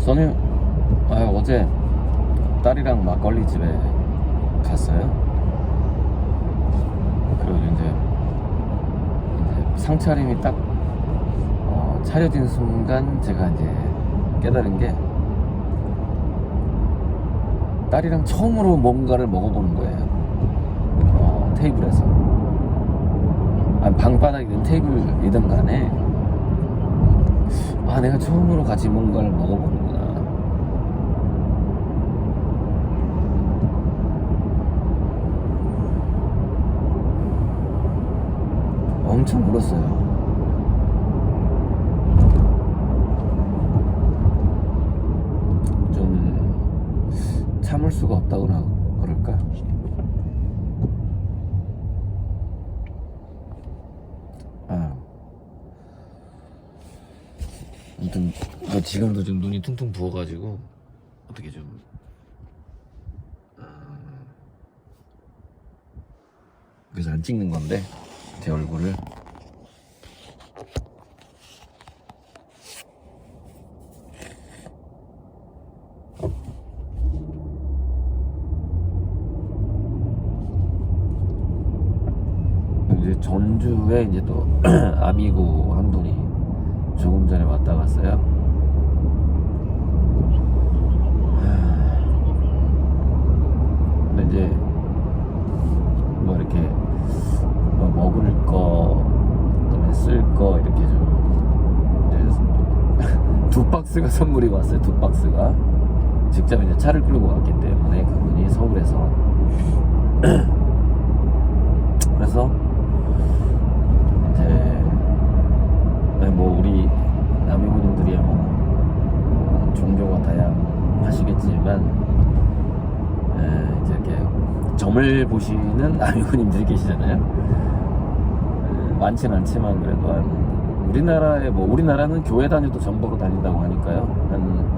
선우 아, 어제 딸이랑 막걸리 집에 갔어요. 그리고 이제, 이제 상차림이 딱 어, 차려진 순간 제가 이제 깨달은 게 딸이랑 처음으로 뭔가를 먹어보는 거예요. 어, 테이블에서. 아니, 방바닥이든 테이블이든 간에 아 내가 처음으로 같이 뭔가를 먹어보는구나 엄청 울었어요. 좀 참을 수가 없다거나 그럴까? 아. 아무튼 뭐 지금도 좀 눈이 퉁퉁 부어가지고 어떻게 좀 음, 그래서 안 찍는 건데 제 얼굴을 이제 전주에 이제 또 아미고 한 분이 조금 전에 왔다 갔어요. 근데 이제 뭐 이렇게 뭐 먹을 거, 그다음에 쓸 거 이렇게 좀 이제 두 박스가 선물이 왔어요. 두 박스가 직접 이제 차를 끌고 왔기 때문에 그분이 서울에서 그래서 이제 네, 뭐 우리 남이분들이야 뭐 종교가 다양하시겠지만 에, 이제 이렇게 점을 보시는 남이분님들이 계시잖아요. 에, 많진 않지만 그래도 한 우리나라에 뭐 우리나라는 교회 다녀도 점 보러 다닌다고 하니까요. 한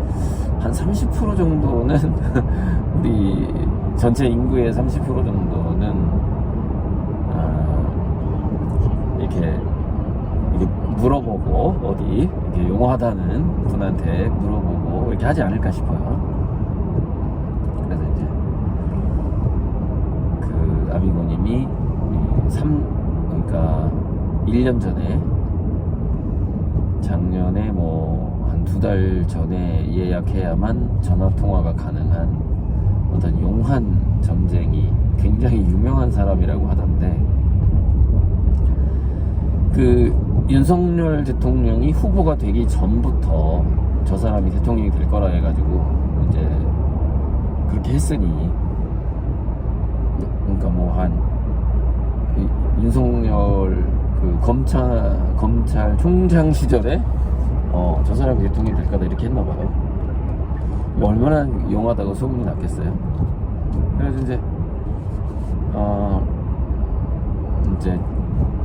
한 30% 정도는 우리 전체 인구의 30% 정도는 아, 이렇게 물어보고 어디 이렇게 용하다는 분한테 물어보고 이렇게 하지 않을까 싶어요. 그래서 이제 그 아미고님이 3 그러니까 1년 전에 작년에 뭐 한 두 달 전에 예약해야만 전화 통화가 가능한 어떤 용한 점쟁이 굉장히 유명한 사람이라고 하던데 그 윤석열 대통령이 후보가 되기 전부터 저 사람이 대통령이 될 거라 해가지고 이제 그렇게 했으니 그러니까 뭐 한 윤석열 그 검찰 검찰 총장 시절에 어 저 사람이 대통령이 될 거다 이렇게 했나 봐요. 얼마나 용하다고 소문이 났겠어요. 그래서 이제 어 이제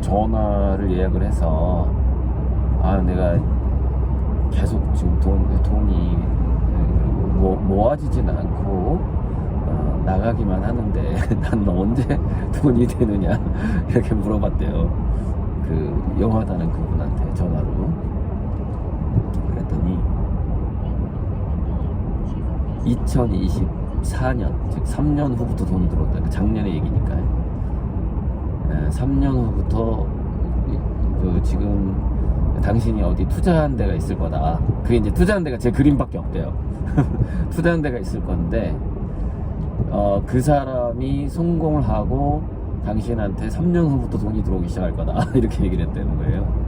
전화를 예약을 해서 아 내가 계속 지금 돈 돈이 모, 모아지진 않고 어, 나가기만 하는데 난 언제 돈이 되느냐 이렇게 물어봤대요. 그 영화다는 그분한테 전화로 그랬더니 2024년 즉 3년 후부터 돈이 들어온다. 그 작년의 얘기니까요. 예, 3년 후부터 그 지금 당신이 어디 투자한 데가 있을 거다. 그게 이제 투자한 데가 제 그림밖에 없대요. 투자한 데가 있을 건데 어, 그 사람이 성공을 하고 당신한테 3년 후부터 돈이 들어오기 시작할 거다. 이렇게 얘기를 했다는 거예요.